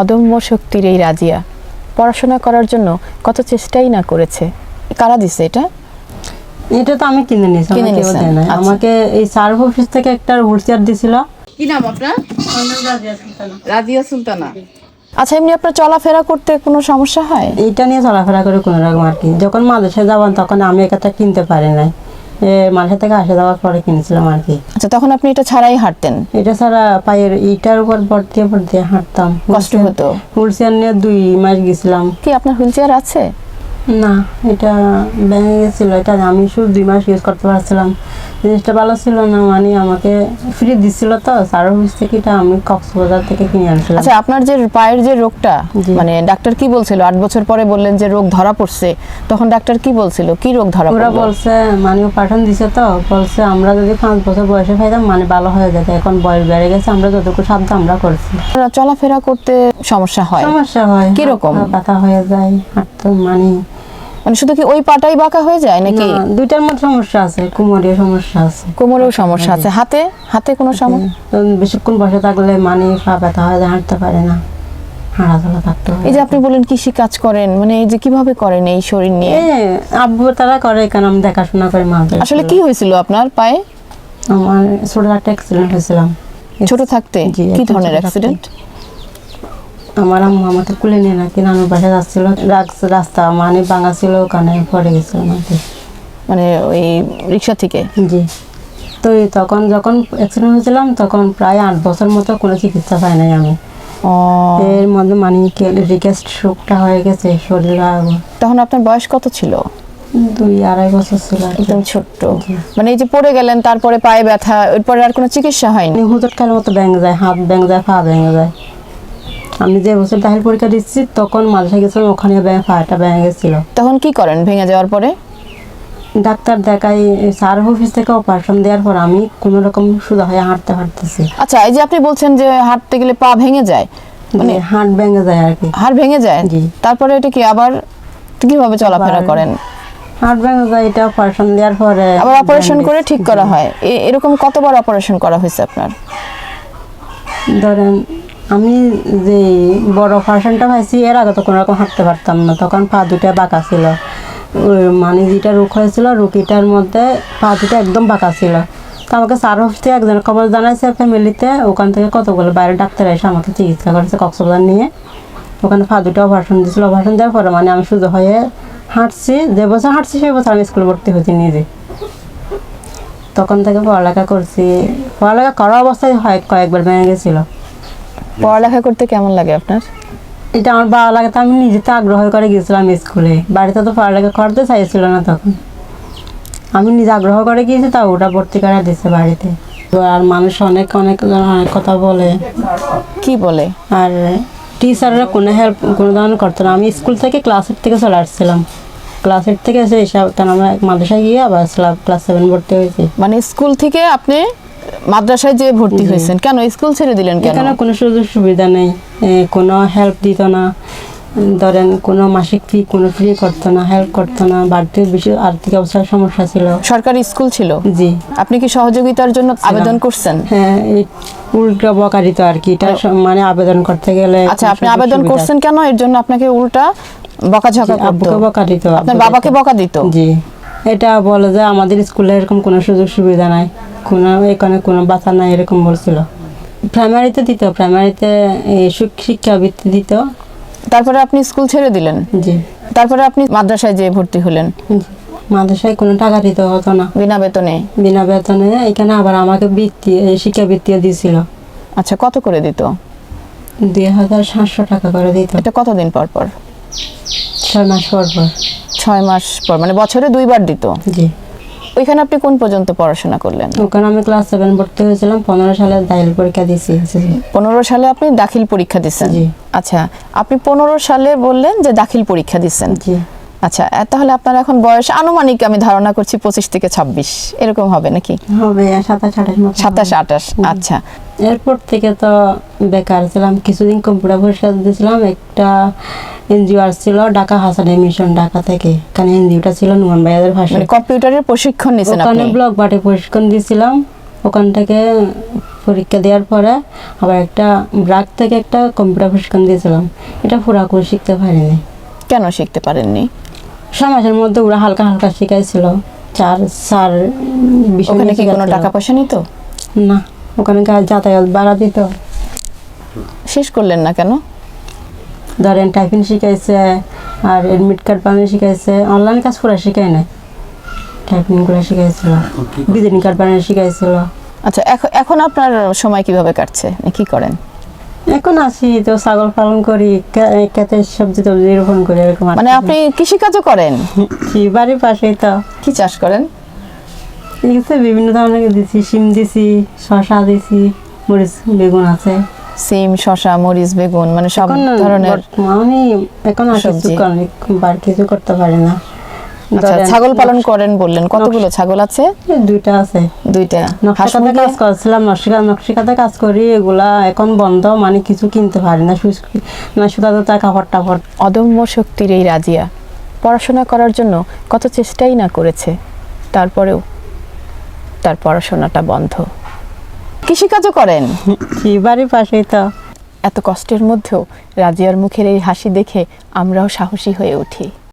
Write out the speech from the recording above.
অদম্য শক্তির এই রাজিয়া পড়াশোনা করার জন্য কত চেষ্টাই না করেছে। কারা দিছে এটা? এটা তো আমি কিনে নিয়েছি কিনে নাই। আচ্ছা। আমাকে এই সার্ভ অফিস থেকে একটা হুইলচেয়ার দিছিল। কি নাম আপনার? রাজিয়া সুলতানা। আচ্ছা এমনি আপনার চলাফেরা করতে কোনো সমস্যা হয়? এটা নিয়ে চলাফেরা করে কোনো রকম আর কি। যখন মাদ্রাসায় যাবান তখন আমি একটা কিনতে পারি নাই। এ থেকে আসা যাওয়ার পরে কিনেছিলাম আর কি। আচ্ছা তখন আপনি এটা ছাড়াই হাঁটতেন? এটা ছাড়া পায়ের ইটার উপর ভর দিয়ে ভর দিয়ে হাঁটতাম। কষ্ট হতো? হুইলচেয়ার নিয়ে দুই মাস গেছিলাম। কি আপনার হুইল চেয়ার আছে? না এটা ভেঙে গেছিল এটা আমি শুধু দুই মাস ইউজ করতে পারছিলাম। জিনিসটা ভালো ছিল না মানে আমাকে ফ্রি দিছিল তো সার অফিস থেকে এটা আমি কক্সবাজার থেকে কিনে আনছিলাম। আচ্ছা আপনার যে পায়ের যে রোগটা মানে ডাক্তার কি বলছিল? আট বছর পরে বললেন যে রোগ ধরা পড়ছে তখন ডাক্তার কি বলছিল? কি রোগ ধরা ওরা বলছে মানে পাঠান দিছে তো বলছে আমরা যদি পাঁচ বছর বয়সে খাইতাম মানে ভালো হয়ে যেত এখন বয়স বেড়ে গেছে আমরা যতটুকু সাধ্য আমরা করছি। চলাফেরা করতে সমস্যা হয়? সমস্যা হয় কীরকম? ব্যথা হয়ে যায় আর তো মানে মানে শুধু কি ওই পাটাই বাঁকা হয়ে যায় নাকি? দুইটার মধ্যে সমস্যা আছে কুমোরের সমস্যা আছে। কোমরেও সমস্যা আছে। হাতে? হাতে কোনো সমস্যা? বেশিক্ষণ বসে থাকলে মানে পা ব্যথা হয়ে হাঁটতে পারে না। হয়। এই যে আপনি বলেন কৃষি কাজ করেন মানে এই যে কীভাবে করেন এই শরীর নিয়ে? আব্বু তারা করে কেন আমি দেখাশোনা করি মাঝে আসলে কি হয়েছিল আপনার পায়ে? আমার ছোট একটা অ্যাক্সিডেন্ট হয়েছিলাম। ছোট থাকতে? কি ধরনের অ্যাক্সিডেন্ট আমার আম্মু আমাকে কুলে নিয়ে নাকি নানুর বাসা যাচ্ছিল। রাস- রাস্তা মানে ভাঙা ছিল ওখানে পড়ে গেছিল নাকি। মানে ওই রিক্সা থেকে? জি। তো তখন যখন অ্যাক্সিডেন্ট হয়েছিলাম তখন প্রায় আট বছর মতো কোনো চিকিৎসা পাই নাই আমি। এর মধ্যে মানে রিকেস্ট শোকটা হয়ে গেছে শরীর তখন আপনার বয়স কত ছিল? দুই আড়াই বছর ছিল একদম ছোট্ট। মানে এই যে পড়ে গেলেন তারপরে পায়ে ব্যথা এরপরে আর কোনো চিকিৎসা হয়নি? মানে হুজট কালের মতো ভেঙে যায় হাত ভেঙে যায় পা ভেঙে যায়। আমি যে বছর দাখিল পরীক্ষা দিচ্ছি তখন মাঝে গেছিলাম ওখানে পাটা ভেঙে গেছিল। তখন কি করেন? ভেঙে যাওয়ার পরে? ডাক্তার দেখাই সার অফিস থেকে অপারেশন দেওয়ার পর আমি কোনো রকম সুদা হয়ে হাঁটতে হাঁটতেছি। আচ্ছা এই যে আপনি বলছেন যে হাঁটতে গেলে পা ভেঙে যায় মানে হাট ভেঙে যায় আর কি। হাড় ভেঙে যায়? জি। তারপরে এটা কি আবার কীভাবে চলাফেরা করেন? হাট ভেঙে যায় এটা অপারেশন দেওয়ার পরে আবার অপারেশন করে ঠিক করা হয়। এরকম কতবার অপারেশন করা হয়েছে আপনার? ধরেন আমি যে বড় অপারেশনটা পাইছি, এর আগে তো কোনো রকম হাঁটতে পারতাম না। তখন পা দুটা বাঁকা ছিল। মানে যেটা রোগ হয়েছিল, রোগীটার মধ্যে পা দুটা একদম বাঁকা ছিল। তো আমাকে অফিস থেকে একজন খবর জানাইছে ফ্যামিলিতে ওখান থেকে কতগুলো বাইরে ডাক্তার এসে আমাকে চিকিৎসা করেছে, কক্সবাজার নিয়ে। ওখানে পা দুটো অপারেশন দিয়েছিল। অপারেশন দেওয়ার পরে মানে আমি সুযোগ হয়ে হাঁটছি। যে বছর হাঁটছি, সেই বছর আমি স্কুলে ভর্তি হয়েছি নিজে। তখন থেকে পড়ালেখা করছি। পড়ালেখা করা অবস্থায় হয়, কয়েকবার ভেঙে গেছিল। পড়ালেখা করতে কেমন লাগে আপনার? এটা আমার ভালো লাগে তো আমি নিজে তো আগ্রহ করে গেছিলাম স্কুলে। বাড়িতে তো পড়ালেখা করতে চাইছিল না তখন। আমি নিজে আগ্রহ করে গিয়েছি তা ওটা ভর্তি করে দিচ্ছে বাড়িতে। আর মানুষ অনেক অনেক অনেক কথা বলে। কি বলে? আর টিচাররা কোনো হেল্প কোনো ধরনের করতো না। আমি স্কুল থেকে ক্লাস এইট থেকে চলে আসছিলাম। ক্লাস এইট থেকে এসে কেন আমরা মাদ্রাসায় গিয়ে আবার ক্লাস সেভেন ভর্তি হয়েছি। মানে স্কুল থেকে আপনি মাদ্রাসায় যে ভর্তি হয়েছেন। কেন? স্কুল ছেড়ে দিলেন কেন? এখানে কোনো সুযোগ সুবিধা নেই। কোনো হেল্প দিত না। ধরেন কোনো মাসিক ফি কোনো ফ্রি করতো না হেল্প করতো না। বাড়িতে বেশি আর্থিক অবস্থার সমস্যা ছিল। সরকারি স্কুল ছিল? জি। আপনি কি সহযোগিতার জন্য আবেদন করছেন? হ্যাঁ উল্টা বকারিত আর কি। এটা মানে আবেদন করতে গেলে আচ্ছা আপনি আবেদন করছেন কেন? এর জন্য আপনাকে উল্টা বকাঝকা করতো। বকা দিত আপনার বাবাকে বকা দিত? জি। এটা বলে যে আমাদের স্কুলে এরকম কোনো সুযোগ সুবিধা নাই। কোনো এখানে কোনো বাচ্চা নাই এরকম বলছিল। প্রাইমারিতে দিত প্রাইমারিতে শিক্ষাবৃত্তি দিত। তারপরে আপনি স্কুল ছেড়ে দিলেন? জি। তারপরে আপনি মাদ্রাসায় যেয়ে ভর্তি হলেন? মাদ্রাসায় কোনো টাকা দিতে হতো না। বিনা বেতনে? বিনা বেতনে এখানে আবার আমাকে বৃত্তি শিক্ষাবৃত্তিও দিয়েছিল আচ্ছা কত করে দিত? দুই হাজার সাতশো টাকা করে দিত। এটা কতদিন পর পর? ছয় মাস পর পর। ছয় মাস পর মানে বছরে দুইবার দিত? জি। ওইখানে আপনি কোন পর্যন্ত পড়াশোনা করলেন? ওখানে আমি ক্লাস সেভেন ভর্তি হয়েছিলাম পনেরো সালে দাখিল পরীক্ষা দিয়েছি পনেরো সালে আপনি দাখিল পরীক্ষা দিচ্ছেন? জি। আচ্ছা আপনি পনেরো সালে বললেন যে দাখিল পরীক্ষা দিচ্ছেন। জি। আচ্ছা তাহলে আপনার এখন বয়স আনুমানিক আমি ধারণা করছি পঁচিশ থেকে ছাব্বিশ। এরকম হবে নাকি? হবে সাতাশ আঠাশ সাতাশ আঠাশ আচ্ছা। এরপর থেকে তো বেকার ছিলাম কিছুদিন কম্পিউটার পরীক্ষা দিয়েছিলাম একটা এনজিও আসছিল ঢাকা হাসানি মিশন ঢাকা থেকে। এখানে এনজিওটা ছিল নুমান ভাইয়াদের ভাষায়। মানে কম্পিউটারের প্রশিক্ষণ নিছেন ওখানে ব্লক বাটে প্রশিক্ষণ দিয়েছিলাম ওখান থেকে পরীক্ষা দেওয়ার পরে আবার একটা ব্রাক থেকে একটা কম্পিউটার প্রশিক্ষণ দিয়েছিলাম। এটা পুরাপুরি শিখতে পারিনি। কেন শিখতে পারেননি? সমাজের মধ্যে ওরা হালকা হালকা শিখাইছিল। চার চার বিষয় ওখানে কি কোনো টাকা পয়সা নিত? না ওখানে যাতায়াত ভাড়া দিত। শেষ করলেন না কেন? ধরেন টাইপিং শিখাইছে আর এডমিট কার্ড বানানো শিখাইছে অনলাইন কাজ করা শিখাই নাই। টাইপিং করে শিখাইছিল বিজনি কার্ড বানানো শিখাইছিল। আচ্ছা এখন এখন আপনার সময় কীভাবে কাটছে? না কি করেন? এখন আসি তো ছাগল পালন করি খেতে সবজি টবজি রোপণ করি এরকম মানে। আপনি কৃষিকাজও করেন? কি বাড়ির পাশেই তো। কি চাষ করেন? আছে বিভিন্ন ধরনের দিছি শিম দিছি শশা দিছি মরিচ বেগুন আছে। সিম শসা মরিচ বেগুন মানে সব ধরনের আমি এখন আর কিছু বার কিছু করতে পারি না। আচ্ছা ছাগল পালন করেন বললেন। কতগুলো ছাগল আছে? দুইটা আছে। দুইটা। নকশিকাতে কাজ করছিলাম নকশিকা নকশিকাতে কাজ করি এগুলা এখন বন্ধ মানে কিছু কিনতে পারি না। না সুতা তা কাপড় টাপড় অদম্য শক্তির এই রাজিয়া পড়াশোনা করার জন্য কত চেষ্টাই না করেছে। তারপরেও তার পড়াশোনাটা বন্ধ। কৃষিকাজও করেন? বাড়ির পাশেই তো। এত কষ্টের মধ্যেও রাজিয়ার মুখের এই হাসি দেখে আমরাও সাহসী হয়ে উঠি।